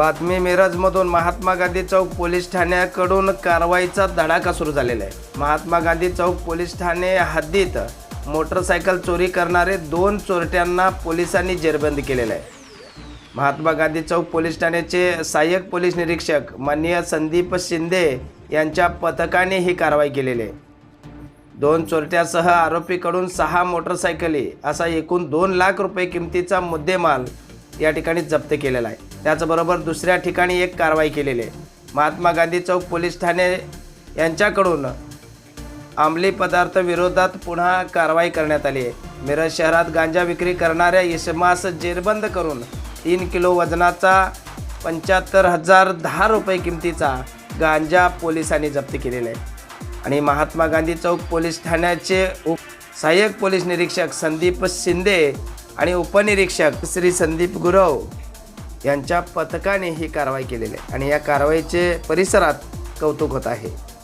बातमी मिरजमधून महात्मा गांधी चौक पोलीस ठाण्याकडून कारवाईचा धडाका सुरू झालेला आहे. महात्मा गांधी चौक पोलीस ठाणे हद्दीत मोटरसायकल चोरी करणारे दोन चोरट्यांना पोलिसांनी जेरबंद केलेलं आहे. महात्मा गांधी चौक पोलीस ठाण्याचे सहाय्यक पोलीस निरीक्षक माननीय संदीप शिंदे यांच्या पथकाने ही कारवाई केलेली आहे. दोन चोरट्यासह आरोपीकडून सहा मोटरसायकली असा एकूण दोन लाख रुपये किमतीचा मुद्देमाल या ठिकाणी जप्त केलेला आहे. त्याचबरोबर दुसऱ्या ठिकाणी एक कारवाई केलेली आहे. महात्मा गांधी चौक पोलीस ठाणे यांच्याकडून अंमली पदार्थ विरोधात पुन्हा कारवाई करण्यात आली आहे. मिरज शहरात गांजा विक्री करणाऱ्या इसमास जेरबंद करून तीन किलो वजनाचा पंच्याहत्तर हजार दहा रुपये किमतीचा गांजा पोलिसांनी जप्त केलेला आहे. आणि महात्मा गांधी चौक पोलीस ठाण्याचे उप सहाय्यक पोलीस निरीक्षक संदीप शिंदे आणि उपनिरीक्षक श्री संदीप गुरव यांच्या पथकाने ही कारवाई केलेली आहे. आणि या कारवाईचे परिसरात कौतुक होत आहे.